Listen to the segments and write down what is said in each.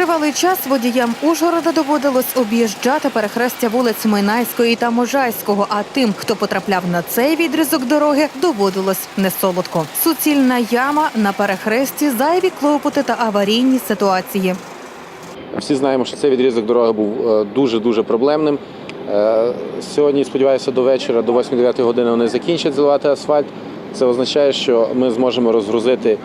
Тривалий час водіям Ужгорода доводилось об'їжджати перехрестя вулиць Минайської та Можайського. А тим, хто потрапляв на цей відрізок дороги, доводилось несолодко. Суцільна яма на перехресті, зайві клопоти та аварійні ситуації. Всі знаємо, що цей відрізок дороги був е, дуже-дуже проблемним. Е, Сьогодні, сподіваюся, до вечора, до 8-9 години вони закінчать заливати асфальт. Це означає, що ми зможемо розгрузити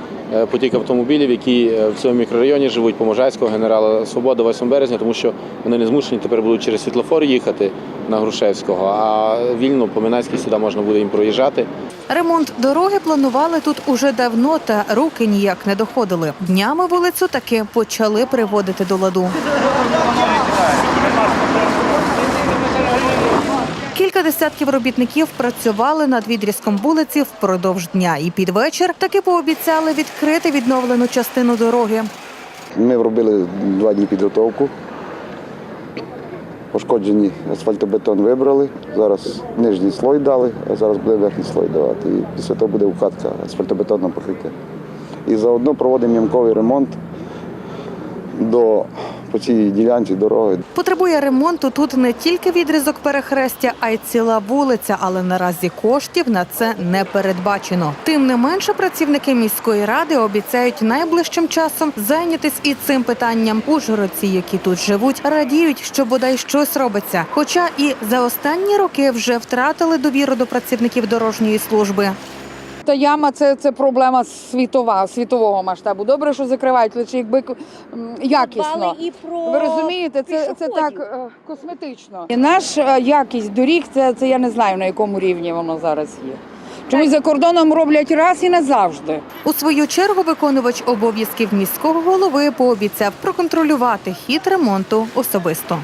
потік автомобілів, які е, в цьому мікрорайоні живуть по Можайського, генерала Свобода, 8 березня, тому що вони не змушені тепер будуть через світлофор їхати на Грушевського, а вільно по Минайській сюди можна буде їм проїжджати. Ремонт дороги планували тут уже давно, та руки ніяк не доходили. Днями вулицю таки почали приводити до ладу. Кілька десятків робітників працювали над відрізком вулиці впродовж дня, і під вечір таки пообіцяли відкрити відновлену частину дороги. Ми робили два дні підготовку. Пошкоджені асфальтобетон вибрали. Зараз нижній слой дали, а зараз буде верхній слой давати. І після того буде укатка асфальтобетонного покриття. І заодно проводимо ямковий ремонт до по цій ділянці дороги. Потребує ремонту тут не тільки відрізок перехрестя, а й ціла вулиця, але наразі коштів на це не передбачено. Тим не менше, працівники міської ради обіцяють найближчим часом зайнятись і цим питанням. Ужгородці, які тут живуть, радіють, що бодай щось робиться. Хоча і за останні роки вже втратили довіру до працівників дорожньої служби. Та яма це, це проблема світова, світового масштабу. Добре, що закривають, лише якби якісно. І про Ви розумієте, це, це так е, косметично. І наша якість доріг, це, це я не знаю на якому рівні воно зараз є. Чомусь за кордоном роблять раз і назавжди. У свою чергу виконувач обов'язків міського голови пообіцяв проконтролювати хід ремонту особисто.